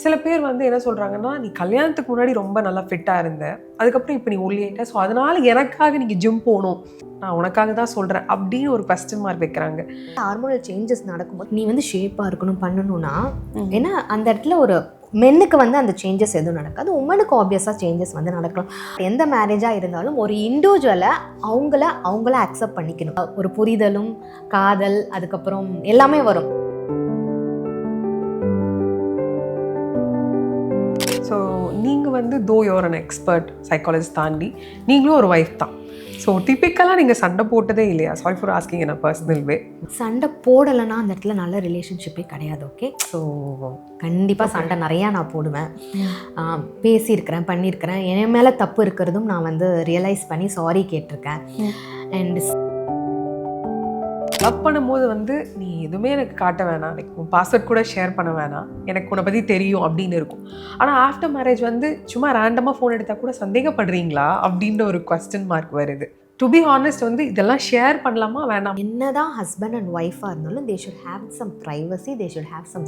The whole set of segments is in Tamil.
சில பேர் வந்து என்ன சொல்கிறாங்கன்னா நீ கல்யாணத்துக்கு முன்னாடி ரொம்ப நல்லா ஃபிட்டாக இருந்த. அதுக்கப்புறம் இப்போ நீ ஒல்லியாயிட்ட ஸோ அதனால எனக்காக நீங்கள் ஜிம் போகணும். நான் உனக்காக தான் சொல்கிறேன் அப்படின்னு ஒரு கொஸ்டின் மார்க் வைக்கிறாங்க. ஹார்மோனல் சேஞ்சஸ் நடக்கும்போது நீ வந்து ஷேப்பாக இருக்கணும் பண்ணணும்னா ஏன்னா அந்த இடத்துல ஒரு மென்னுக்கு வந்து அந்த சேஞ்சஸ் எதுவும் நடக்காது. உமனுக்கு ஆப்வியஸாக சேஞ்சஸ் வந்து நடக்கலாம். எந்த மேரேஜாக இருந்தாலும் ஒரு இண்டிவிஜுவலை அவங்கள அவங்கள அக்செப்ட் பண்ணிக்கணும். ஒரு புரிதலும் காதல் அதுக்கப்புறம் எல்லாமே வரும். வந்து தோ யோர் அன் எக்ஸ்பர்ட் சைக்காலஜிஸ்ட் தாண்டி நீங்களும் ஒரு ஒய்ஃப் தான். ஸோ டிப்பிக்கலாக நீங்கள் சண்டை போட்டதே இல்லையா? சாரி ஃபார் ஆஸ்கிங் என்ன பர்சனல் வே சண்டை போடலைன்னா அந்த இடத்துல நல்ல ரிலேஷன்ஷிப்பே கிடையாது ஓகே ஸோ கண்டிப்பாக சண்டை நிறையா நான் போடுவேன். பேசியிருக்கிறேன் பண்ணியிருக்கிறேன். என் மேலே தப்பு இருக்கிறதும் நான் வந்து ரியலைஸ் பண்ணி சாரி கேட்டிருக்கேன். அண்ட் லவ் பண்ணும்போது வந்து நீ எதுவுமே எனக்கு காட்ட வேணாம். லைக் உன் பாஸ்வேர்ட் கூட ஷேர் பண்ண வேணாம். எனக்கு உன்னை பற்றி தெரியும் அப்படின்னு இருக்கும். ஆனால் ஆஃப்டர் மேரேஜ் வந்து சும்மா ரேண்டமாக ஃபோன் எடுத்தால் கூட சந்தேகப்படுறீங்களா? அப்படின்ற ஒரு கொஸ்டின் மார்க் வருது. டு பி ஹானஸ்ட் வந்து இதெல்லாம் ஷேர் பண்ணலாமா? வேணாம்? என்னதான் ஹஸ்பண்ட் அண்ட் ஒய்ஃபாக இருந்தாலும் they should have some privacy they should have some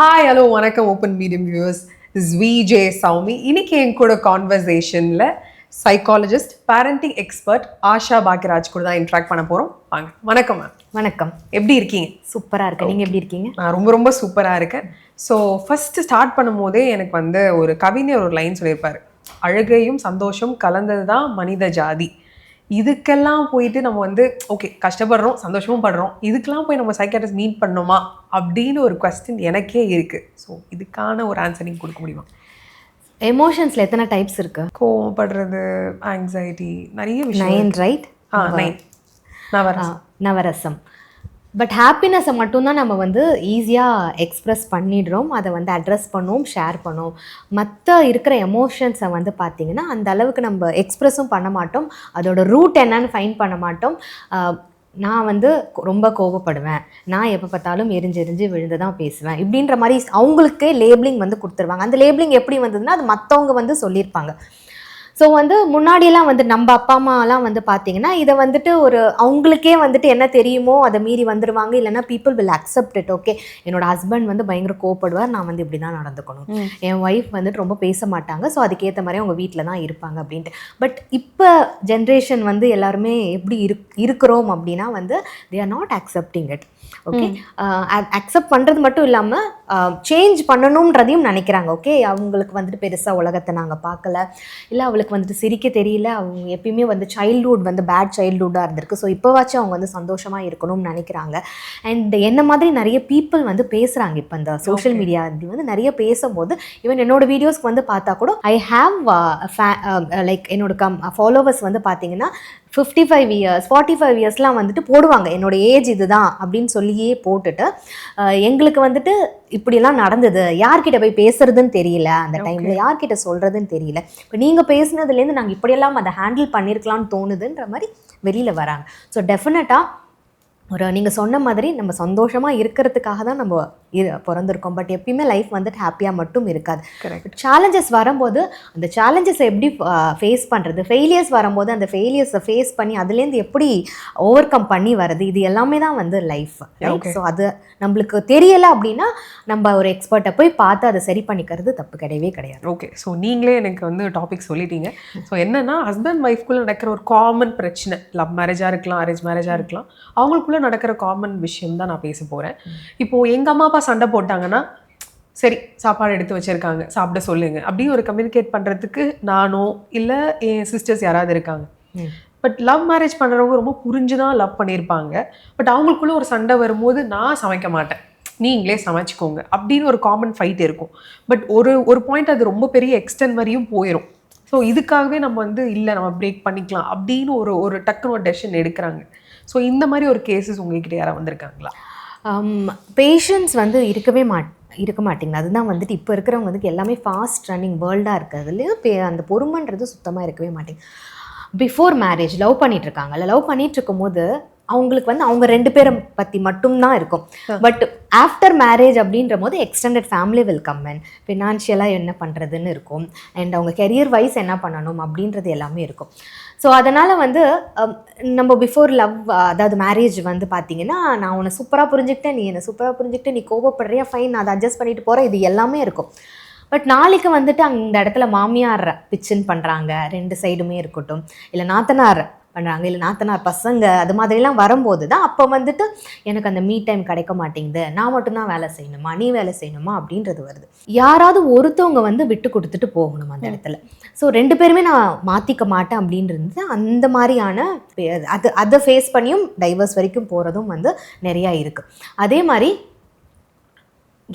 hi hello வணக்கம் open medium viewers J Soumi இன்னைக்கு என் கூட கான்வர்சேஷனில் psychologist parenting expert Asha Bhagyaraj கூட தான் இன்ட்ராக்ட் பண்ண போகிறோம் வாங்க வணக்கம் மேம் வணக்கம். எப்படி இருக்கீங்க? சூப்பராக இருக்கு நீங்கள் எப்படி இருக்கீங்க? நான் ரொம்ப ரொம்ப சூப்பராக இருக்கேன். ஸோ ஃபஸ்ட்டு ஸ்டார்ட் பண்ணும்போதே எனக்கு வந்து ஒரு கவிஞர் ஒரு லைன் சொல்லியிருப்பாரு. அழுகையும் சந்தோஷம் கலந்தது தான் மனித ஜாதி. இதுக்கெல்லாம் போயிட்டு நம்ம வந்து ஓகே கஷ்டப்படுறோம் சந்தோஷமும் படுறோம். இதுக்கெல்லாம் போய் நம்ம சைக்காட்ரிஸ்ட் மீட் பண்ணோமா அப்படின்னு ஒரு கொஸ்டின் எனக்கே இருக்குது ஸோ இதுக்கான ஒரு ஆன்சர் நீங்கள் கொடுக்க முடியுமா? எமோஷன்ஸில் எத்தனை டைப்ஸ் இருக்கு? கோவப்படுறது ஆங்ஸைட்டி நிறைய விஷயம் நைன் ரைட் ஆ நைன் வரேன் நவரசம். பட் ஹாப்பினஸை மட்டும்தான் நம்ம வந்து ஈஸியாக எக்ஸ்ப்ரெஸ் பண்ணிடுறோம். அதை வந்து அட்ரஸ் பண்ணுவோம் ஷேர் பண்ணுவோம். மற்ற இருக்கிற எமோஷன்ஸை வந்து பார்த்திங்கன்னா அந்த அளவுக்கு நம்ம எக்ஸ்ப்ரெஸும் பண்ண மாட்டோம். அதோட ரூட் என்னன்னு ஃபைன் பண்ண மாட்டோம். நான் வந்து ரொம்ப கோபப்படுவேன் நான் எப்போ பார்த்தாலும் எரிஞ்சு எரிஞ்சு விழுந்து தான் பேசுவேன். இப்படின்ற மாதிரி அவங்களுக்கே லேபிளிங் வந்து கொடுத்துருவாங்க. அந்த லேபிளிங் எப்படி வந்ததுன்னா அது மற்றவங்க வந்து சொல்லியிருப்பாங்க. ஸோ வந்து முன்னாடியெல்லாம் வந்து நம்ம அப்பா அம்மாலாம் வந்து பார்த்தீங்கன்னா இதை வந்துட்டு ஒரு அவங்களுக்கே வந்துட்டு என்ன தெரியுமோ அதை மீறி வந்துடுவாங்க இல்லைன்னா people will accept it okay என்னோட ஹஸ்பண்ட் வந்து பயங்கர கோவப்படுவார். நான் வந்து இப்படி தான் நடந்துக்கணும் என் ஒய்ஃப் வந்துட்டு ரொம்ப பேச மாட்டாங்க. ஸோ அதுக்கேற்ற மாதிரி அவங்க வீட்டில் தான் இருப்பாங்க அப்படின்ட்டு. பட் இப்போ ஜென்ரேஷன் வந்து எல்லாருமே எப்படி இருக் இருக்கிறோம் அப்படின்னா வந்து they are not accepting it okay accept பண்ணுறது மட்டும் இல்லாமல் சேஞ்ச் பண்ணணுன்றதையும் நினைக்கிறாங்க. ஓகே அவங்களுக்கு வந்துட்டு பெருசாக உலகத்தை நாங்கள் பார்க்கல. இல்லை அவளுக்கு வந்துட்டு சிரிக்க தெரியல. அவங்க எப்பயுமே வந்து சைல்ட்ஹுட் வந்து பேட் சைல்ட்ஹுட்டாக இருந்திருக்கு. ஸோ இப்போவாச்சும் அவங்க வந்து சந்தோஷமாக இருக்கணும்னு நினைக்கிறாங்க. அண்ட் என்ன மாதிரி நிறைய பீப்புள் வந்து பேசுகிறாங்க இப்போ இந்த சோஷியல் மீடியா வந்து நிறைய பேசும்போது ஈவன் என்னோட வீடியோஸ்க்கு வந்து பார்த்தா கூட ஐ ஹாவ் லைக் என்னோட கம் ஃபாலோவர்ஸ் வந்து பார்த்தீங்கன்னா fifty five years forty five இயர்ஸ்லாம் வந்துட்டு போடுவாங்க. என்னோட ஏஜ் இதுதான் அப்படின்னு சொல்லியே போட்டுட்டு எங்களுக்கு வந்துட்டு இப்படிலாம் நடந்தது. யார்கிட்ட போய் பேசுறதுன்னு தெரியல. அந்த டைமில் யார்கிட்ட சொல்கிறதுன்னு தெரியல. இப்போ நீங்கள் பேசுனதுலேருந்து நாங்கள் இப்படியெல்லாம் அதை ஹேண்டில் பண்ணியிருக்கலாம்னு தோணுதுன்ற மாதிரி வெளியில் வராங்க. ஸோ டெஃபினட்டாக ஒரு நீங்கள் சொன்ன மாதிரி நம்ம சந்தோஷமாக இருக்கிறதுக்காக தான் நம்ம பிறந்திருக்கோம். பட் எப்பயுமே லைஃப் வந்துட்டு ஹாப்பியாக மட்டும் இருக்காது. சேலஞ்சஸ் வரும்போது அந்த சேலஞ்சஸை எப்படி ஃபேஸ் பண்ணுறது ஃபெயிலியர்ஸ் வரும்போது அந்த ஃபெயிலியர்ஸை ஃபேஸ் பண்ணி அதுலேருந்து எப்படி ஓவர் கம் பண்ணி வர்றது? இது எல்லாமே தான் வந்து லைஃப். ஸோ அது நம்மளுக்கு தெரியலை அப்படின்னா நம்ம ஒரு எக்ஸ்பர்ட்டை போய் பார்த்து அதை சரி பண்ணிக்கிறது தப்பு கிடையவே கிடையாது. ஓகே ஸோ நீங்களே எனக்கு வந்து டாபிக் சொல்லிட்டீங்க. ஸோ என்னன்னா ஹஸ்பண்ட் ஒய்ஃப்குள்ளே நடக்கிற ஒரு காமன் பிரச்சனை லவ் மேரேஜாக இருக்கலாம் அரேஞ்ச் மேரேஜாக இருக்கலாம் அவங்களுக்குள்ள நடக்கிற காமன் விஷயம் தான் நான் பேச போகிறேன் இப்போ எங்கள் அம்மா அப்பா சண்டை போட்டாங்கன்னா சரி சாப்பாடு எடுத்து வச்சிருக்காங்க சாப்பிட சொல்லுங்க. அப்படின்னு ஒரு கம்யூனிகேட் பண்ணுறதுக்கு நானோ இல்லை என் சிஸ்டர்ஸ் யாராவது இருக்காங்க. பட் லவ் மேரேஜ் பண்ணுறவங்க ரொம்ப புரிஞ்சு தான் லவ் பண்ணியிருப்பாங்க. பட் அவங்களுக்குள்ள ஒரு சண்டை வரும்போது நான் சமைக்க மாட்டேன். நீங்களே சமைச்சிக்கோங்க அப்படின்னு ஒரு காமன் ஃபைட் இருக்கும். பட் ஒரு ஒரு பாயிண்ட் அது ரொம்ப பெரிய எக்ஸ்டென்ட் வரையும் போயிடும் ஸோ இதுக்காகவே நம்ம வந்து இல்லை நம்ம பிரேக் பண்ணிக்கலாம். அப்படின்னு ஒரு ஒரு டக்குன்னு ஒரு டெசிஷன் எடுக்கிறாங்க. ஸோ இந்த மாதிரி ஒரு கேசஸ் உங்ககிட்ட யாராவது வந்திருக்காங்களா? பேஷன்ஸ் வந்து இருக்கவே மாட் இருக்க மாட்டேங்குது. அதுதான் வந்துட்டு இப்போ இருக்கிறவங்க வந்து எல்லாமே ஃபாஸ்ட் ரன்னிங் வேர்ல்டாக இருக்கிறதுலையும் பே அந்த பொறுமைன்றது சுத்தமாக இருக்கவே மாட்டேங்குது. பிஃபோர் மேரேஜ் லவ் பண்ணிகிட்ருக்காங்கல்ல லவ் பண்ணிகிட்ருக்கும் போது அவங்களுக்கு வந்து அவங்க ரெண்டு பேரை பற்றி மட்டும்தான் இருக்கும். பட் ஆஃப்டர் மேரேஜ் அப்படின்ற போது extended family will come and ஃபினான்ஷியலாக என்ன பண்ணுறதுன்னு இருக்கும். அண்ட் அவங்க கெரியர் வைஸ் என்ன பண்ணணும் அப்படின்றது எல்லாமே இருக்கும். ஸோ அதனால் வந்து அம், நம்ம பிஃபோர் லவ் அதாவது மேரேஜ் வந்து பார்த்தீங்கன்னா நான் உன்னை சூப்பராக புரிஞ்சுக்கிட்டேன் நீ என்னை சூப்பராக புரிஞ்சுக்கிட்டு நீ கோபப்படுறியா? ஃபைன் நான் அதை அட்ஜஸ்ட் பண்ணிட்டு போகிறேன் இது எல்லாமே இருக்கும். பட் நாளைக்கு வந்துட்டு அந்த இடத்துல மாமியார் பிச்சின் பண்ணுறாங்க ரெண்டு சைடுமே இருக்கட்டும். இல்லை நாத்தனார் பண்ணுறாங்க இல்லை நாத்தனார் பசங்க அது மாதிரிலாம் வரும்போது தான் அப்போ வந்துட்டு எனக்கு அந்த மீ டைம் கிடைக்க மாட்டேங்குது. நான் மட்டும்தான் வேலை செய்யணுமா? நீ வேலை செய்யணுமா? அப்படின்றது வருது. யாராவது ஒருத்தவங்க வந்து விட்டு கொடுத்துட்டு போகணும் அந்த இடத்துல. ஸோ ரெண்டு பேருமே நான் மாற்றிக்க மாட்டேன் அப்படின்றது அந்த மாதிரியான அது அதை ஃபேஸ் பண்ணியும் டைவர்ஸ் வரைக்கும் போகிறதும் வந்து நிறையா இருக்குது அதே மாதிரி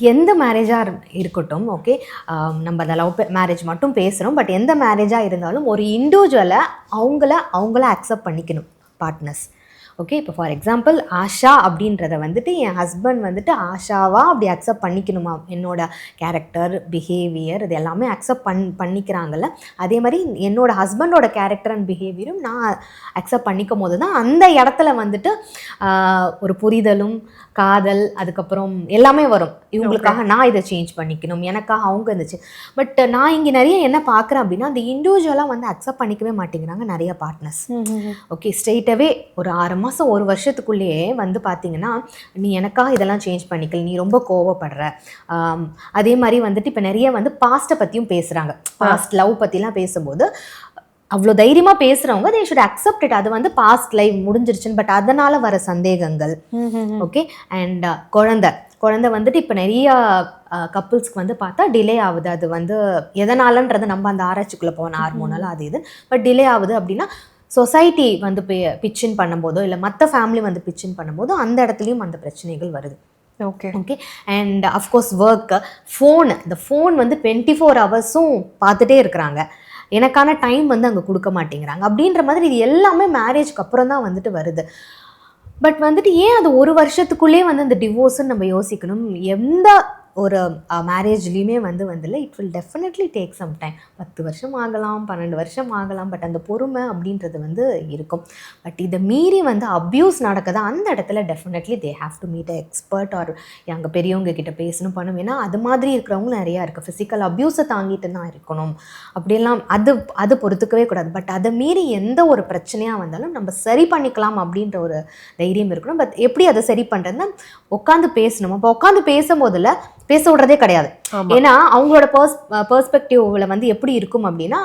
எந்த மேரேஜாக இருக்கட்டும் ஓகே நம்ம அந்த லவ் மேரேஜ் மட்டும் பேசுகிறோம் பட் எந்த மேரேஜாக இருந்தாலும் ஒரு இண்டிவிஜுவலை அவங்கள அவங்கள அக்செப்ட் பண்ணிக்கணும் பார்ட்னர்ஸ் ஓகே இப்போ ஃபார் எக்ஸாம்பிள் ஆஷா அப்படின்றத வந்துட்டு என் ஹஸ்பண்ட் வந்துட்டு ஆஷாவா அப்படி அக்செப்ட் பண்ணிக்கணுமா? என்னோட கேரக்டர் பிஹேவியர் இது எல்லாமே அக்செப்ட் பண் பண்ணிக்கிறாங்கல்ல. அதே மாதிரி என்னோட ஹஸ்பண்டோட கேரக்டர் அண்ட் பிஹேவியரும் நான் அக்செப்ட் பண்ணிக்கும் போது தான் அந்த இடத்துல வந்துட்டு ஒரு புரிதலும் காதல் அதுக்கப்புறம் எல்லாமே வரும். இவங்களுக்காக நான் இதை சேஞ்ச் பண்ணிக்கணும். எனக்காக அவங்க இருந்துச்சு பட் நான் இங்கே நிறைய என்ன பார்க்குறேன் அப்படின்னா அந்த இண்டிவிஜுவலாக வந்து அக்செப்ட் பண்ணிக்கவே மாட்டேங்கிறாங்க நிறைய பார்ட்னர்ஸ் ஓகே ஸ்ட்ரெயிட்டாகவே ஒரு ஆறு மாதம் ஒரு வருஷத்துக்குள்ளேயே வந்து பார்த்தீங்கன்னா நீ எனக்காக இதெல்லாம் சேஞ்ச் பண்ணிக்கல நீ ரொம்ப கோவப்படுற. அதே மாதிரி வந்துட்டு இப்போ நிறைய வந்து பாஸ்ட்டை பற்றியும் பேசுகிறாங்க பாஸ்ட் லவ் பற்றிலாம் பேசும்போது அவ்வளோ தைரியமாக பேசுகிறவங்க தே ஷுட் அக்செப்ட் இட் அது வந்து பாஸ்ட் லைஃப் முடிஞ்சிருச்சுன்னு பட் அதனால் வர சந்தேகங்கள். ஓகே அண்ட் குழந்தை. குழந்தை வந்துட்டு இப்போ நிறைய கப்புள்ஸ்க்கு வந்து பார்த்தா டிலே ஆகுது. அது வந்து எதனாலன்றது நம்ம அந்த ஆராய்ச்சிக்குள்ளே போன ஹார்மோனல் அது இது. பட் டிலே ஆகுது அப்படின்னா சொசைட்டி வந்து பிச்சின் பண்ணும்போதோ இல்லை மற்ற ஃபேமிலி வந்து பிச்சின் பண்ணும்போதோ அந்த இடத்துலையும் அந்த பிரச்சனைகள் வருது. Okay okay and of course work phone இந்த ஃபோன் வந்து டுவெண்ட்டி ஃபோர் ஹவர்ஸும் பார்த்துட்டே இருக்கிறாங்க. எனக்கான டைம் வந்து அங்கே கொடுக்க மாட்டேங்கிறாங்க. அப்படின்ற மாதிரி இது எல்லாமே மேரேஜ்க்கு அப்புறம் தான் வந்துட்டு வருது. பட் வந்துட்டு ஏன் அது ஒரு வருஷத்துக்குள்ளே வந்து அந்த டிவோர்ஸ்ன்னு நம்ம யோசிக்கணும்? எந்த ஒரு மேரேஜ்லேயுமே வந்து வந்துல it will definitely take some time பத்து வருஷம் ஆகலாம் பன்னெண்டு வருஷம் ஆகலாம் பட் அந்த பொறுமை அப்படின்றது வந்து இருக்கும். பட் இதை மீறி வந்து அப்யூஸ் நடக்குது அந்த இடத்துல definitely they have to meet a expert or எங்கள் பெரியவங்க கிட்ட பேசணும் பண்ணணும். ஏன்னா அது மாதிரி இருக்கிறவங்களும் நிறையா இருக்குது ஃபிசிக்கல் அப்யூஸை தாங்கிட்டு தான் இருக்கணும். அப்படியெல்லாம் அது அது பொறுத்துக்கவே கூடாது. பட் அதை மீறி எந்த ஒரு பிரச்சனையாக வந்தாலும் நம்ம சரி பண்ணிக்கலாம் அப்படின்ற ஒரு தைரியம் இருக்கணும். பட் எப்படி அதை சரி பண்ணுறதுன்னா உட்காந்து பேசணும். அப்போ உட்காந்து பேசும்போதில் பேச விடுறதே கிடையாது. ஏன்னா அவங்களோட பர்ஸ் பெர்ஸ்பெக்டிவ்ல வந்து எப்படி இருக்கும் அப்படின்னா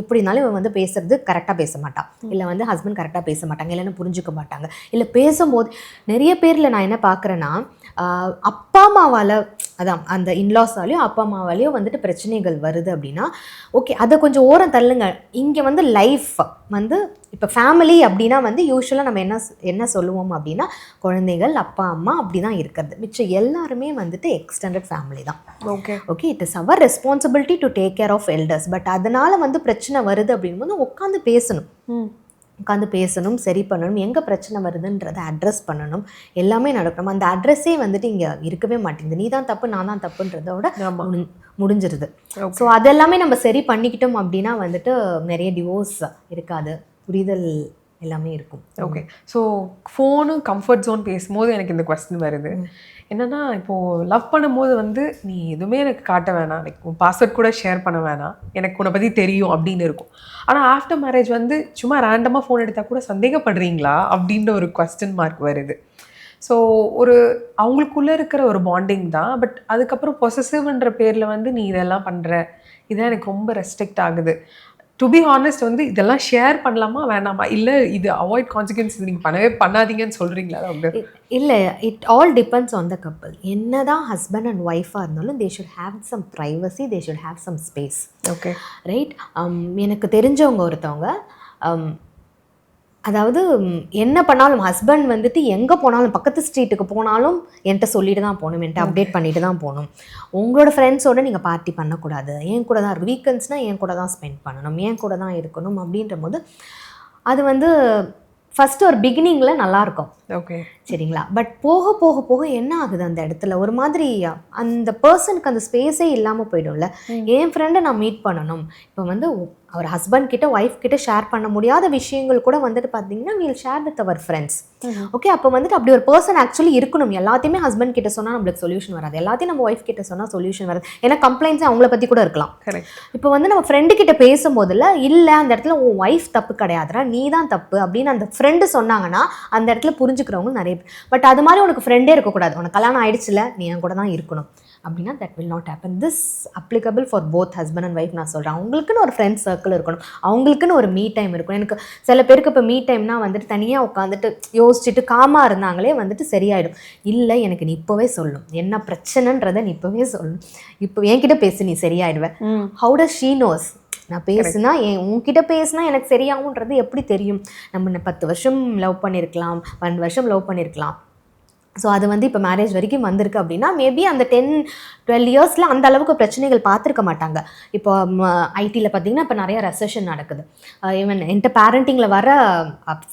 எப்படினாலும் இவன் வந்து பேசுறது கரெக்டாக பேச மாட்டான். இல்லை வந்து ஹஸ்பண்ட் கரெக்டாக பேச மாட்டாங்க. இல்லைன்னு புரிஞ்சுக்க மாட்டாங்க. இல்லை பேசும்போது நிறைய பேரில் நான் என்ன பார்க்குறேன்னா அப்பா அம்மாவால் அதான் அந்த இன்லாஸாலையும் அப்பா அம்மாவாலையும் வந்துட்டு பிரச்சனைகள் வருது அப்படின்னா ஓகே அதை கொஞ்சம் ஓரம் தள்ளுங்க. இங்கே வந்து லைஃப் வந்து இப்போ ஃபேமிலி அப்படின்னா வந்து யூஸ்வலாக நம்ம என்ன என்ன சொல்லுவோம் அப்படின்னா குழந்தைகள் அப்பா அம்மா அப்படி தான் இருக்கிறது. மிச்சம் எல்லாருமே வந்துட்டு எக்ஸ்டெண்டட் ஃபேமிலி தான். Okay okay it is our responsibility to take care of elders but அதனால் வந்து பிரச்சனை வருது அப்படிங்கும்போது உட்காந்து பேசணும். உட்காந்து பேசணும் சரி பண்ணணும் எங்கே பிரச்சனை வருதுன்றதை அட்ரஸ் பண்ணணும். எல்லாமே நடக்கணும். அந்த அட்ரஸே வந்துட்டு இங்கே இருக்கவே மாட்டேங்குது. நீ தான் தப்பு நான் தான் தப்புன்றதோட முடிஞ்சிருது. ஸோ அதெல்லாமே நம்ம சரி பண்ணிக்கிட்டோம் அப்படின்னா வந்துட்டு நிறைய டிவோர்ஸ் இருக்காது. புரிதல் எல்லாமே இருக்கும். Okay so phone comfort zone பேசும்போது எனக்கு இந்த கொஸ்டின் வருது. என்னன்னா இப்போ லவ் பண்ணும்போது வந்து நீ எதுவுமே எனக்கு காட்ட வேணாம். லைக் உன் பாஸ்வேர்ட் கூட ஷேர் பண்ண வேணாம். எனக்கு உன்னை பற்றி தெரியும் அப்படின்னு இருக்கும். ஆனால் ஆஃப்டர் மேரேஜ் வந்து சும்மா ரேண்டமாக ஃபோன் எடுத்தால் கூட சந்தேகப்படுறீங்களா? அப்படின்ற ஒரு கொஸ்டின் மார்க் வருது. ஸோ ஒரு அவங்களுக்குள்ளே இருக்கிற ஒரு பாண்டிங் தான். பட் அதுக்கப்புறம் பொசசிவ்ன்ற பேரில் வந்து நீ இதெல்லாம் பண்ணுற இதான் எனக்கு ரொம்ப ரெஸ்ட்ரிக்ட் ஆகுது. டு பி ஹானஸ்ட் வந்து இதெல்லாம் ஷேர் பண்ணலாமா வேணாமா? இல்லை இது அவாய்ட் கான்சிக்வன்ஸ் நீங்கள் பண்ணவே பண்ணாதீங்கன்னு சொல்கிறீங்களா டாக்டர் இல்லை it all depends on the couple என்ன தான் ஹஸ்பண்ட் அண்ட் ஒய்ஃபாக இருந்தாலும் they should have some privacy they should have some space okay right எனக்கு தெரிஞ்சவங்க ஒருத்தவங்க um, அதாவது என்ன பண்ணாலும் ஹஸ்பண்ட் வந்துட்டு எங்கே போனாலும் பக்கத்து ஸ்ட்ரீட்டுக்கு போனாலும் என்கிட்ட சொல்லிட்டு தான் போகணும் என்கிட்ட அப்டேட் பண்ணிட்டு தான் போகணும். உங்களோட ஃப்ரெண்ட்ஸோட நீங்கள் பார்ட்டி பண்ணக்கூடாது. என் கூட தான் வீக்கெண்ட்ஸ்னால் என் கூட தான் ஸ்பெண்ட் பண்ணணும். என் கூட தான் இருக்கணும் அப்படின்ற போது அது வந்து ஃபஸ்ட்டு ஒரு பிகினிங்கில் நல்லாயிருக்கும் ஓகே சரிங்களா? பட் போக போக போக என்ன ஆகுது அந்த இடத்துல? ஒரு மாதிரி அந்த பர்சனுக்கு அந்த ஸ்பேஸே இல்லாமல் போயிடும்ல. என் ஃப்ரெண்டை நான் மீட் பண்ணணும். இப்போ வந்து அவர் ஹஸ்பண்ட் கிட்ட ஒய்ஃப் கிட்ட ஷேர் பண்ண முடியாத விஷயங்கள் கூட வந்துட்டு பார்த்தீங்கன்னா we'll share with our friends okay அப்போ வந்துட்டு அப்படி ஒரு பர்சன் ஆக்சுவலி இருக்கணும். எல்லாத்தையுமே ஹஸ்பண்ட் கிட்ட சொன்னால் நம்மளுக்கு சொல்யூஷன் வராது. எல்லாத்தையும் நம்ம ஒய்ஃப் கிட்ட சொன்னால் சொல்யூஷன் வராது. ஏன்னா கம்ப்ளைண்ட்ஸ் அவங்கள பற்றி கூட இருக்கலாம். இப்போ வந்து நம்ம ஃப்ரெண்டு கிட்ட பேசும்போதுல இல்லை அந்த இடத்துல உன் ஒய்ஃப் தப்பு கிடையாதுடா நீ தான் தப்பு அப்படின்னு அந்த ஃப்ரெண்டு சொன்னாங்கன்னா அந்த இடத்துல புரிஞ்சுக்கிறவங்க நிறைய பேர். பட் அது மாதிரி உனக்கு ஃப்ரெண்டே இருக்கக்கூடாது. உனக்கு கல்யாணம் ஆயிடுச்சுல நீ என் கூட தான் இருக்கணும். அப்படின்னா that will not happen this applicable for both husband and wife நான் சொல்கிறேன் அவங்களுக்குன்னு ஒரு ஃப்ரெண்ட் சர்க்கிள் இருக்கணும். அவங்களுக்குன்னு ஒரு மீ டைம் இருக்கணும். எனக்கு சில பேருக்கு இப்போ மீ டைம்னா வந்துட்டு தனியாக உட்காந்துட்டு யோசிச்சுட்டு காமாக இருந்தாங்களே வந்துட்டு சரியாயிடும். இல்லை எனக்கு நீ இப்போவே சொல்லணும் என்ன பிரச்சனைன்றதை நீ இப்போவே சொல்லணும் இப்போ என்கிட்ட பேசு நீ சரியாயிடுவ. ஹவு டஸ் ஷீ நோஸ் நான் பேசுனா என் உன்கிட்ட பேசுனா எனக்கு சரியாகும்ன்றது எப்படி தெரியும்? நம்ம பத்து வருஷம் லவ் பண்ணியிருக்கலாம் பன்னெண்டு வருஷம் லவ் பண்ணியிருக்கலாம் ஸோ அது வந்து இப்போ மேரேஜ் வரைக்கும் வந்திருக்கு அப்படின்னா மேபி அந்த டென் டுவெல் இயர்ஸில் அந்த அளவுக்கு பிரச்சனைகள் பார்த்துருக்க மாட்டாங்க. இப்போ ஐடியில் பார்த்தீங்கன்னா இப்போ நிறைய ரெசஷன் நடக்குது. ஈவன் என்கிட்ட பேரண்டிங்கில் வர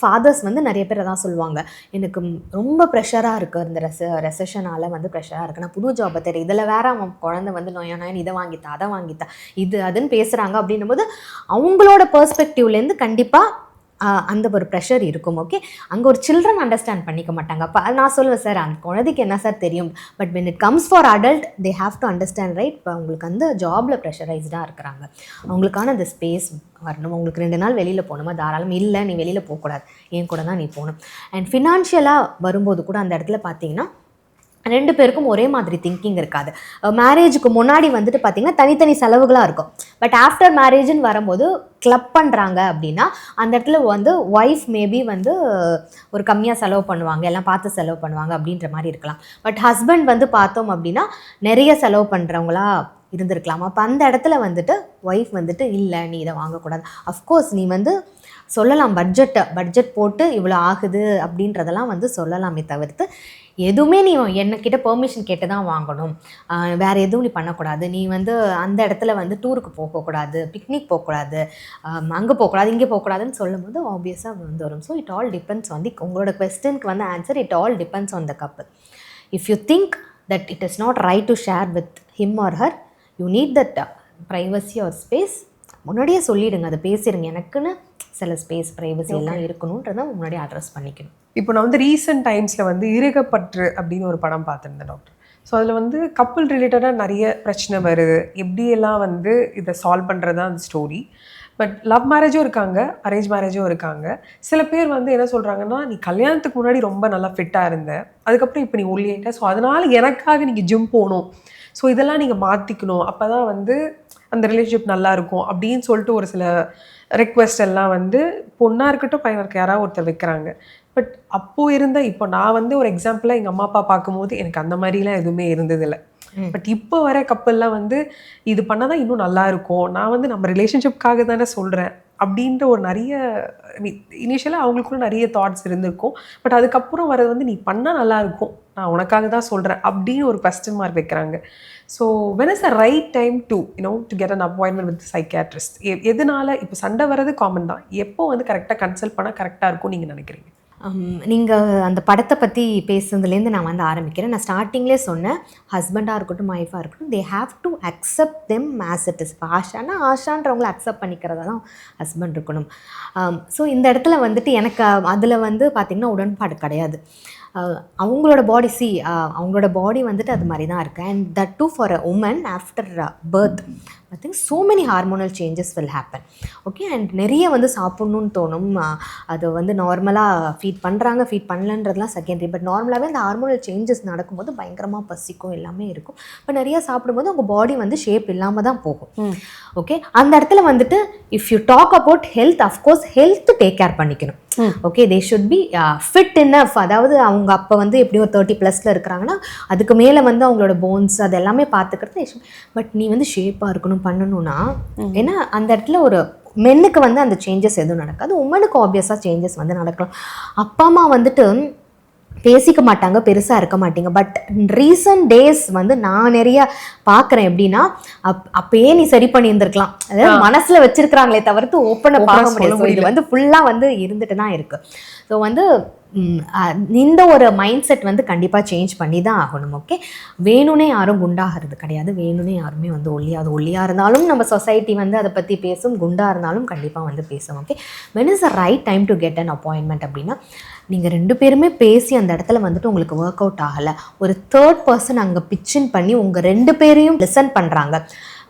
ஃபாதர்ஸ் வந்து நிறைய பேர் தான் சொல்லுவாங்க. எனக்கு ரொம்ப ப்ரெஷராக இருக்குது இந்த ரெச ரெசஷனால் வந்து ப்ரெஷராக இருக்குது நான் புது ஜாபை தெரியும் இதில் வேற அவன் குழந்தை வந்து நோயானாயன் இதை வாங்கித்தா அதை வாங்கித்தா இது அதுன்னு பேசுகிறாங்க அப்படின்னும் போது அவங்களோட பர்ஸ்பெக்டிவ்லேருந்து கண்டிப்பாக அந்த ஒரு ப்ரெஷர் இருக்கும் ஓகே அங்கே ஒரு சில்ட்ரன் அண்டர்ஸ்டாண்ட் பண்ணிக்க மாட்டாங்க. அப்போ நான் சொல்லுவேன் சார் அந்த குழந்தைக்கு என்ன சார் தெரியும்? But when it comes for adult they have to understand right இப்போ அவங்களுக்கு வந்து ஜாபில் ப்ரெஷரைஸ்டாக இருக்கிறாங்க. அவங்களுக்கான அந்த ஸ்பேஸ் வரணும். உங்களுக்கு ரெண்டு நாள் வெளியில் போகணுமா? தாராளம். இல்லை நீ வெளியில் போகக்கூடாது. என் கூட தான் நீ போகணும்? அண்ட் ஃபினான்ஷியலாக வரும்போது கூட அந்த இடத்துல பார்த்தீங்கன்னா ரெண்டு பேருக்கும் ஒரே மாதிரி திங்கிங் இருக்காது. மேரேஜுக்கு முன்னாடி வந்துட்டு பார்த்தீங்கன்னா தனித்தனி செலவுகளாக இருக்கும். பட் ஆஃப்டர் மேரேஜ்னு வரும்போது கிளப் பண்ணுறாங்க அப்படின்னா அந்த இடத்துல வந்து ஒய்ஃப் மேபி வந்து ஒரு கம்மியாக செலவு பண்ணுவாங்க எல்லாம் பார்த்து செலவு பண்ணுவாங்க அப்படின்ற மாதிரி இருக்கலாம். பட் ஹஸ்பண்ட் வந்து பார்த்தோம் அப்படின்னா நிறைய செலவு பண்ணுறவங்களா இருந்திருக்கலாம். அப்போ அந்த இடத்துல வந்துட்டு ஒய்ஃப் வந்துட்டு இல்லை நீ இதை வாங்கக்கூடாது. அஃப்கோர்ஸ் நீ வந்து சொல்லலாம் பட்ஜெட்டை பட்ஜெட் போட்டு இவ்வளோ ஆகுது அப்படின்றதெல்லாம் வந்து சொல்லலாமே தவிர்த்து எதுவுமே நீ என்னக்கிட்ட பெர்மிஷன் கேட்டு தான் வாங்கணும் வேற எதுவும் நீ பண்ணக்கூடாது. நீ வந்து அந்த இடத்துல வந்து டூருக்கு போகக்கூடாது பிக்னிக் போகக்கூடாது அங்கே போகக்கூடாது இங்கே போகக்கூடாதுன்னு சொல்லும்போது ஆப்வியஸாக வந்து வரும். ஸோ இட் ஆல் டிபெண்ட்ஸ் வந்து உங்களோட கொஸ்டினுக்கு வந்து answer it all depends on the couple if you think that it is not right to share with him or her you need that privacy or space முன்னாடியே சொல்லிடுங்க. அதை பேசிடுங்க. எனக்குன்னு சில ஸ்பேஸ் ப்ரைவசி எல்லாம் இருக்கணுன்றதை முன்னாடியே அட்ரஸ் பண்ணிக்கணும். இப்போ நான் வந்து ரீசெண்ட் டைம்ஸில் வந்து இருகப்பற்று அப்படின்னு ஒரு படம் பார்த்துருந்தேன் டாக்டர் ஸோ அதில் வந்து கப்புள் ரிலேட்டடாக நிறைய பிரச்சனை வருது. எப்படியெல்லாம் வந்து இதை சால்வ் பண்ணுறது தான் அந்த ஸ்டோரி பட் லவ் மேரேஜும் இருக்காங்க அரேஞ்ச் மேரேஜும் இருக்காங்க. சில பேர் வந்து என்ன சொல்கிறாங்கன்னா நீ கல்யாணத்துக்கு முன்னாடி ரொம்ப நல்லா ஃபிட்டாக இருந்த. அதுக்கப்புறம் இப்போ நீ ஒல்லியாயிட்ட. ஸோ அதனால் எனக்காக நீங்கள் ஜிம் போகணும். ஸோ இதெல்லாம் நீங்கள் மாற்றிக்கணும் அப்போ தான் வந்து அந்த ரிலேஷன்ஷிப் நல்லாயிருக்கும். அப்படின்னு சொல்லிட்டு ஒரு சில ரெக்வெஸ்ட் எல்லாம் வந்து பொண்ணாக இருக்கட்டும் பையனாக இருக்க யாராவது ஒருத்தர் வைக்கிறாங்க. பட் அப்போ இருந்த இப்போ நான் வந்து ஒரு எக்ஸாம்பிளாக எங்கள் அம்மா அப்பா பார்க்கும்போது எனக்கு அந்த மாதிரிலாம் எதுவுமே இருந்ததில்லை. பட் இப்போ வர கப்பல்லாம் வந்து இது பண்ணாதான் இன்னும் நல்லா இருக்கும். நான் வந்து நம்ம ரிலேஷன்ஷிப்காக தானே சொல்கிறேன் அப்படின்ற ஒரு நிறைய இனிஷியலாக அவங்களுக்குள்ள நிறைய தாட்ஸ் இருந்திருக்கும். பட் அதுக்கப்புறம் வரது வந்து நீ பண்ணால் நல்லா இருக்கும். நான் உனக்காக தான் சொல்கிறேன் அப்படின்னு ஒரு கொஸ்டின் மார்க் வைக்கிறாங்க. So when is a right time to you know to get an appointment with psychiatrist எதனால இப்போ சண்டை வர்றது காமன் தான். எப்போ வந்து கரெக்டாக கன்சல்ட் பண்ணால் கரெக்டாக இருக்கும் நீங்கள் நினைக்கிறீங்க? நீங்கள் அந்த படத்தை பற்றி பேசுனதுலேருந்து நான் வந்து ஆரம்பிக்கிறேன். நான் ஸ்டார்டிங்லேயே சொன்னேன் ஹஸ்பண்டாக இருக்கட்டும் ஒய்ஃபாக இருக்கட்டும் they have to accept them as it is இப்போ ஆஷானா ஆஷான்றவங்கள அக்செப்ட் பண்ணிக்கிறதா தான் ஹஸ்பண்ட் இருக்கணும். ஸோ இந்த இடத்துல வந்துட்டு எனக்கு அதில் வந்து பார்த்திங்கன்னா உடன்பாடு கிடையாது. அவங்களோட பாடி சி அவங்களோட பாடி வந்துட்டு அது மாதிரி தான் இருக்குது and that too for a woman after birth I think so many hormonal changes will happen okay and நிறைய வந்து சாப்பிட்ணுன்னு தோணும். அது வந்து நார்மலாக ஃபீட் பண்ணுறாங்க ஃபீட் பண்ணலன்றதுலாம் செகண்டரி பட் நார்மலாகவே அந்த ஹார்மோனல் சேஞ்சஸ் நடக்கும்போது பயங்கரமாக பசிக்கும் எல்லாமே இருக்கும். இப்போ நிறைய சாப்பிடும்போது உங்கள் பாடி வந்து ஷேப் இல்லாமல் தான் போகும். ஓகே அந்த இடத்துல வந்துட்டு if you talk about health of course health take care பண்ணிக்கணும். Okay they should be fit enough அதாவது அவங்க அப்போ வந்து எப்படியும் ஒரு தேர்ட்டி ப்ளஸில் இருக்கிறாங்கன்னா அதுக்கு மேலே வந்து அவங்களோட போன்ஸ் அது எல்லாமே பார்த்துக்கிறது பட் நீ வந்து ஷேப்பாக இருக்கணும் பண்ணணும்னா ஏன்னா அந்த இடத்துல ஒரு மென்னுக்கு வந்து அந்த சேஞ்சஸ் எதுவும் நடக்காது. உமனுக்கு ஆப்வியஸாக சேஞ்சஸ் வந்து நடக்கலாம். அப்பா அம்மா வந்துட்டு பேசிக்க மாட்டாங்க பெருசாக இருக்க மாட்டீங்க. பட் ரீசன்ட் டேஸ் வந்து நான் நிறைய பார்க்குறேன் எப்படின்னா அப் அப்பயே நீ சரி பண்ணி இருந்திருக்கலாம் அதாவது மனசில் வச்சிருக்கிறாங்களே தவிர்த்து ஓப்பனை பார்க்க முடியாது இது வந்து ஃபுல்லாக வந்து இருந்துட்டு தான் இருக்கு. ஸோ வந்து இந்த ஒரு மைண்ட் செட் வந்து கண்டிப்பாக சேஞ்ச் பண்ணி தான் ஆகணும் ஓகே வேணும்னே யாரும் குண்டாகிறது கிடையாது. வேணும்னே யாருமே வந்து ஒல்லியாது. ஒல்லியாக இருந்தாலும் நம்ம சொசைட்டி வந்து அதை பற்றி பேசும் குண்டாக இருந்தாலும் கண்டிப்பாக வந்து பேசும் okay when is a right time to get an appointment அப்படின்னா நீங்கள் ரெண்டு பேருமே பேசி அந்த இடத்துல வந்துட்டு உங்களுக்கு ஒர்க் அவுட் ஆகலை. ஒரு தேர்ட் பர்சன் அங்கே பிச்சின் பண்ணி உங்கள் ரெண்டு பேரையும் லிசன் பண்ணுறாங்க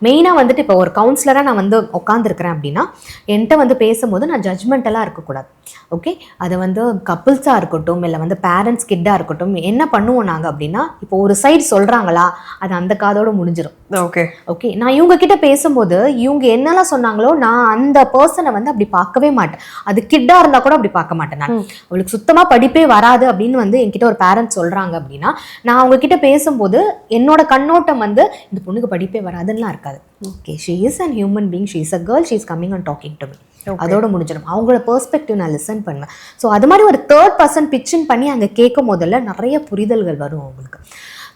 மெயினாக வந்துட்டு இப்போ ஒரு கவுன்சிலராக நான் வந்து உட்காந்துருக்கிறேன் அப்படின்னா என்கிட்ட வந்து பேசும்போது நான் ஜட்ஜ்மெண்டெல்லாம் இருக்கக்கூடாது. ஓகே அது வந்து கப்புள்ஸாக இருக்கட்டும் இல்லை வந்து பேரண்ட்ஸ் கிட்டாக இருக்கட்டும் என்ன பண்ணுவோம் நாங்கள் அப்படின்னா இப்போ ஒரு சைடு சொல்கிறாங்களா அது அந்த காதோட முடிஞ்சிடும் ஓகே ஓகே நான் இவங்க கிட்ட பேசும்போது இவங்க என்னெல்லாம் சொன்னாங்களோ நான் அந்த பர்சனை வந்து அப்படி பார்க்கவே மாட்டேன். அது கிட்டா இருந்தா கூட அப்படி பார்க்க மாட்டேன் நான். அவளுக்கு சுத்தமா படிப்பே வராது அப்படின்னு வந்து என்கிட்ட ஒரு பேரண்ட்ஸ் சொல்றாங்க அப்படின்னா நான் அவங்க கிட்ட பேசும்போது என்னோட கண்ணோட்டம் வந்து இந்த பொண்ணுக்கு படிப்பே வராதுன்னுலாம் இருக்காது. Okay she is and human being she is a girl she is coming and talking to me அதோட முடிஞ்சிடும். அவங்களோட பெர்ஸ்பெக்டிவ் நான் லிசன் பண்ணுவேன். ஸோ அது மாதிரி ஒரு தேர்ட் பர்சன் பிச்சின் பண்ணி அங்கே கேட்கும் போதில் நிறைய புரிதல்கள் வரும் அவங்களுக்கு.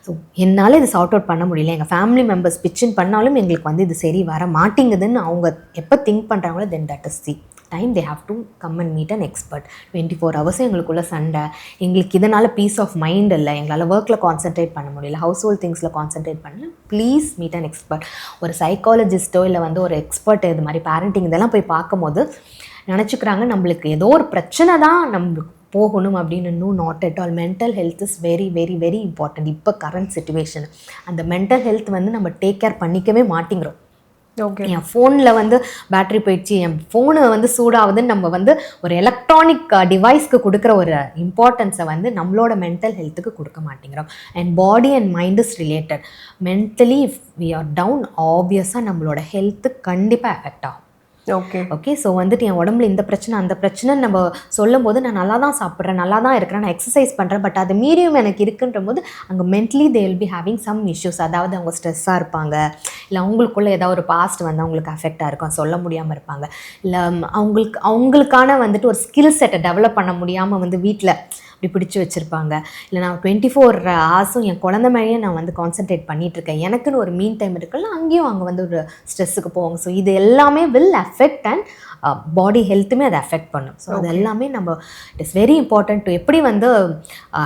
ஸோ என்னால் இது சார்ட் அவுட் பண்ண முடியல. எங்கள் ஃபேமிலி மெம்பர்ஸ் பிச்சின் பண்ணாலும் எங்களுக்கு வந்து இது சரி வர மாட்டேங்குதுன்னு அவங்க எப்போ திங்க் பண்ணுறாங்களோ then that is the time they have to come and meet an expert twenty four ஹவர்ஸும் எங்களுக்குள்ள சண்டை. எங்களுக்கு இதனால் பீஸ் ஆஃப் மைண்ட் இல்லை. எங்களால் ஒர்க்கில் கான்சென்ட்ரேட் பண்ண முடியல. ஹவுஸ் ஹோல்ட் திங்ஸில் கான்சென்ட்ரேட் பண்ணல. ப்ளீஸ் மீட் அன் எக்ஸ்பர்ட் ஒரு சைக்காலஜிஸ்ட்டோ இல்லை வந்து ஒரு எக்ஸ்பர்ட் இது மாதிரி பேரண்டிங் இதெல்லாம் போய் பார்க்கும்போது நினச்சிக்கிறாங்க நம்மளுக்கு ஏதோ ஒரு பிரச்சனை தான் நம்மளுக்கு போகணும் அப்படின்னு இன்னும் not at all mental health is very very very important இப்போ கரண்ட் சுச்சுவேஷன் அந்த மென்டல் ஹெல்த் வந்து நம்ம டேக் கேர் பண்ணிக்கவே மாட்டேங்கிறோம். என் ஃபோனில் வந்து பேட்டரி போயிடுச்சு. என் ஃபோனு வந்து சூடாகுதுன்னு நம்ம வந்து ஒரு எலக்ட்ரானிக் டிவைஸ்க்கு கொடுக்குற ஒரு இம்பார்ட்டன்ஸை வந்து நம்மளோட மென்டல் ஹெல்த்துக்கு கொடுக்க மாட்டேங்கிறோம். And body and mind is related mentally we are down ஆப்வியஸாக நம்மளோட ஹெல்த்து கண்டிப்பாக எஃபெக்ட் ஆகும். ஓகே ஓகே ஸோ வந்துட்டு என் உடம்புல இந்த பிரச்சனை அந்த பிரச்சனை நம்ம சொல்லும் போது நான் நல்லா தான் சாப்பிட்றேன் நல்லா தான் இருக்கிறேன் நான் எக்ஸசைஸ் பண்ணுறேன் பட் அது மீறியும் எனக்கு இருக்குன்ற போது அங்கே mentally they will be having some issues அதாவது அவங்க ஸ்ட்ரெஸ்ஸாக இருப்பாங்க. இல்லை அவங்களுக்குள்ள ஏதாவது ஒரு பாஸ்ட் வந்து அவங்களுக்கு அஃபெக்டாக இருக்கும். சொல்ல முடியாமல் இருப்பாங்க. இல்லை அவங்களுக்கு அவங்களுக்கான வந்துட்டு ஒரு ஸ்கில் செட்டை டெவலப் பண்ண முடியாமல் வந்து வீட்டில் இப்படி பிடிச்சி வச்சுருப்பாங்க. இல்லை நான் டுவெண்ட்டி ஃபோர் ஹவர்ஸும் என் குழந்தை மேலேயே நான் வந்து கான்சென்ட்ரேட் பண்ணிட்டு இருக்கேன் எனக்குன்னு ஒரு மீன் டைம் இருக்குல்ல அங்கேயும் அங்கே வந்து ஒரு ஸ்ட்ரெஸ்ஸுக்கு போவாங்க. ஸோ இது எல்லாமே வில் அஃபெக்ட் அண்ட் பாடி ஹெல்த்துமே அதை அஃபெக்ட் பண்ணும். ஸோ அது எல்லாமே நம்ம it is very important to எப்படி வந்து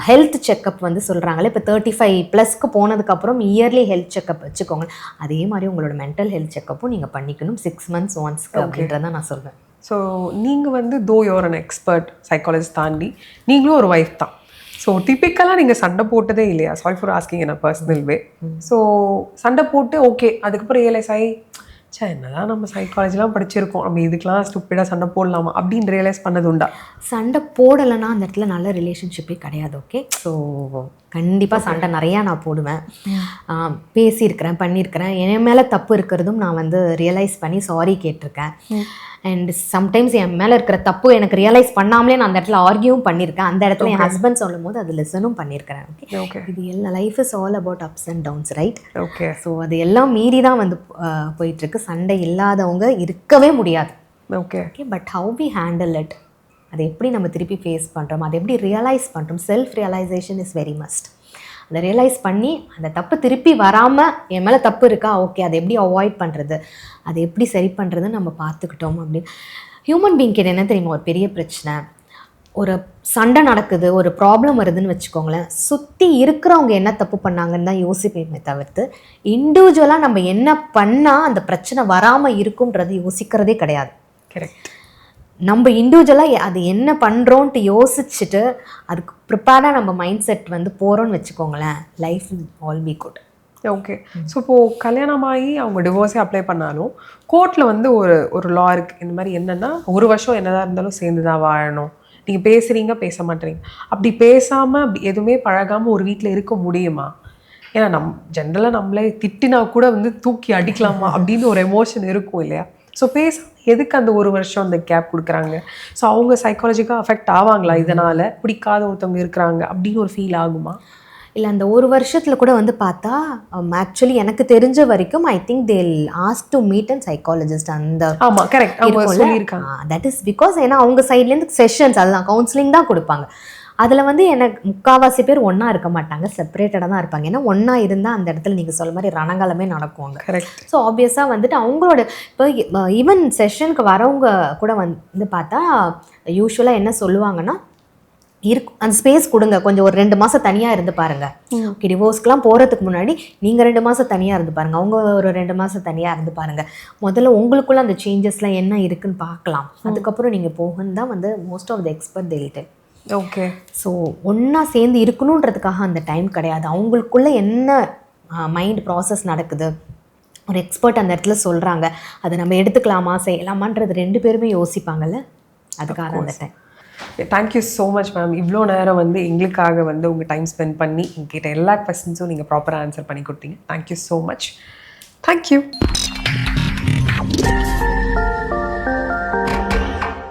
ஹெல்த் செக்கப் வந்து சொல்கிறாங்களே இப்போ தேர்ட்டி ஃபைவ் ப்ளஸ்க்கு போனதுக்கப்புறம் இயர்லி ஹெல்த் செக்கப் வச்சுக்கோங்க. அதே மாதிரி உங்களோட மென்டல் ஹெல்த் செக்கப்பும் நீங்கள் பண்ணிக்கணும். சிக்ஸ் மந்த்ஸ் ஒன்ஸ்க்கு அப்படின்றத நான் சொல்வேன் ஸோ நீங்கள் வந்து தோ யோர் அன் எக்ஸ்பர்ட் சைக்காலஜிஸ்ட் தாண்டி நீங்களும் ஒரு ஒய்ஃப் தான். ஸோ டிப்பிக்கலாக நீங்கள் சண்டை போட்டதே இல்லையா? சாரி ஃபார் ஆஸ்கிங் என்ன பர்சனல் வே ஸோ சண்டை போட்டு ஓகே அதுக்கப்புறம் ரியலைஸ் ஆகி சே என்னதான் நம்ம சைக்காலஜிலாம் படிச்சிருக்கோம். நம்ம இதுக்கெலாம் ஸ்டூப்பிடாக சண்டை போடலாமா? அப்படின்னு ரியலைஸ் பண்ணது உண்டா? சண்டை போடலைன்னா அந்த இடத்துல நல்ல ரிலேஷன்ஷிப்பே கிடையாது ஓகே ஸோ கண்டிப்பாக சண்டை நிறையா நான் போடுவேன். பேசியிருக்கிறேன் பண்ணியிருக்கிறேன். என் மேலே தப்பு இருக்கிறதும் நான் வந்து ரியலைஸ் பண்ணி சாரி கேட்டிருக்கேன். அண்ட் சம்டைம்ஸ் என் மேலே இருக்கிற தப்பு எனக்கு ரியலைஸ் பண்ணாமலே நான் அந்த இடத்துல ஆர்கியூவும் பண்ணியிருக்கேன். அந்த இடத்துல என் ஹஸ்பண்ட் சொல்லும் போது அது லிசனும் பண்ணியிருக்கிறேன். ஓகே ஓகே இது எல்லாம் life is all about ups and downs right okay so அது எல்லாம் மீறி தான் வந்து போயிட்டுருக்கு சண்டை இல்லாதவங்க இருக்கவே முடியாது. Okay okay but how we handle it அதை எப்படி நம்ம திருப்பி ஃபேஸ் பண்ணுறோம் அதை எப்படி ரியலைஸ் பண்ணுறோம் self realisation is very must அதை ரியலைஸ் பண்ணி அந்த தப்பு திருப்பி வராமல் என் மேலே தப்பு இருக்கா? ஓகே அதை எப்படி அவாய்ட் பண்ணுறது அதை எப்படி சரி பண்ணுறதுன்னு நம்ம பார்த்துக்கிட்டோம் அப்படின்னு. ஹியூமன் பீங் கிட்ட என்ன தெரியுமா? ஒரு பெரிய பிரச்சனை. ஒரு சண்டை நடக்குது ஒரு ப்ராப்ளம் வருதுன்னு வச்சுக்கோங்களேன். சுற்றி இருக்கிறவங்க என்ன தப்பு பண்ணாங்கன்னு தான் யோசிப்பேமே தவிர்த்து இண்டிவிஜுவலாக நம்ம என்ன பண்ணால் அந்த பிரச்சனை வராமல் இருக்கும்ன்றது யோசிக்கிறதே கிடையாது. கரெக்ட் நம்ம இண்டிவிஜுவலாக அது என்ன பண்ணுறோன்ட்டு யோசிச்சுட்டு அதுக்கு ப்ரிப்பேர்டாக நம்ம மைண்ட் செட் வந்து போகிறோன்னு வச்சுக்கோங்களேன். Life all be good okay so இப்போது கல்யாணமாகி அவங்க டிவோர்ஸே அப்ளை பண்ணாலும் கோர்ட்டில் வந்து ஒரு ஒரு லா இருக்குது இந்த மாதிரி என்னென்னா ஒரு வருஷம் என்னதான் இருந்தாலும் சேர்ந்து தான் வாழணும். நீங்கள் பேசுகிறீங்க பேச மாட்டீங்க அப்படி பேசாமல் எதுவுமே பழகாமல் ஒரு வீட்டில் இருக்க முடியுமா? ஏன்னா நம் ஜென்ரலாக நம்மளே திட்டினா கூட வந்து தூக்கி அடிக்கலாமா? அப்படின்னு ஒரு எமோஷன் இருக்கும் இல்லையா? ஸோ பேச எதுக்கு அந்த ஒரு வருஷம் அந்த கேப் கொடுக்குறாங்க? ஸோ அவங்க சைக்காலஜிக்காக அஃபெக்ட் ஆவாங்களா இதனால்? பிடிக்காத ஒருத்தவங்க இருக்கிறாங்க அப்படின்னு ஒரு ஃபீல் ஆகுமா? இல்லை அந்த ஒரு வருஷத்தில் கூட வந்து பார்த்தா ஆக்சுவலி எனக்கு தெரிஞ்ச வரைக்கும் I think they'll ask to meet and psychologist அந்த ஆமாம் கரெக்ட் தட் இஸ் பிகாஸ் ஏன்னா அவங்க சைட்லேருந்து செஷன்ஸ் அதுதான் கவுன்சிலிங் தான் கொடுப்பாங்க. அதில் வந்து எனக்கு முக்காவாசி பேர் ஒன்றா இருக்க மாட்டாங்க. செப்பரேட்டடாக தான் இருப்பாங்க. ஏன்னா ஒன்றா இருந்தால் அந்த இடத்துல நீங்கள் சொல்ல மாதிரி ரணகாலமே நடக்கும் ஸோ ஆப்வியஸாக வந்துட்டு அவங்களோட இப்போ ஈவன் செஷனுக்கு வரவங்க கூட வந்து பார்த்தா யூஸ்வலாக என்ன சொல்லுவாங்கன்னா இருக்கும் அந்த ஸ்பேஸ் கொடுங்க. கொஞ்சம் ஒரு ரெண்டு மாதம் தனியாக இருந்து பாருங்க. ஓகே டிவோர்ஸ்க்குலாம் போகிறதுக்கு முன்னாடி நீங்கள் ரெண்டு மாதம் தனியாக இருந்து பாருங்க. அவங்க ஒரு ரெண்டு மாதம் தனியாக இருந்து பாருங்க. முதல்ல உங்களுக்குள்ள அந்த சேஞ்சஸ்லாம் என்ன இருக்குன்னு பார்க்கலாம். அதுக்கப்புறம் நீங்கள் போகணும் தான் வந்து most of the expert delete okay so ஒன்றா சேர்ந்து இருக்கணுன்றதுக்காக அந்த டைம் கிடையாது. அவங்களுக்குள்ள என்ன மைண்ட் ப்ராசஸ் நடக்குது? ஒரு எக்ஸ்பர்ட் அந்த இடத்துல சொல்கிறாங்க அதை நம்ம எடுத்துக்கலாமா செய்யலாமான்றது ரெண்டு பேருமே யோசிப்பாங்கல்ல? அதுக்காக அந்த time thank you so much ma'am இவ்வளோ நேரம் வந்து எங்களுக்காக வந்து உங்கள் டைம் ஸ்பெண்ட் பண்ணி எங்ககிட்ட எல்லா கொஸ்டின்ஸும் நீங்கள் ப்ராப்பராக ஆன்சர் பண்ணி கொடுத்தீங்க. Thank you so much thank you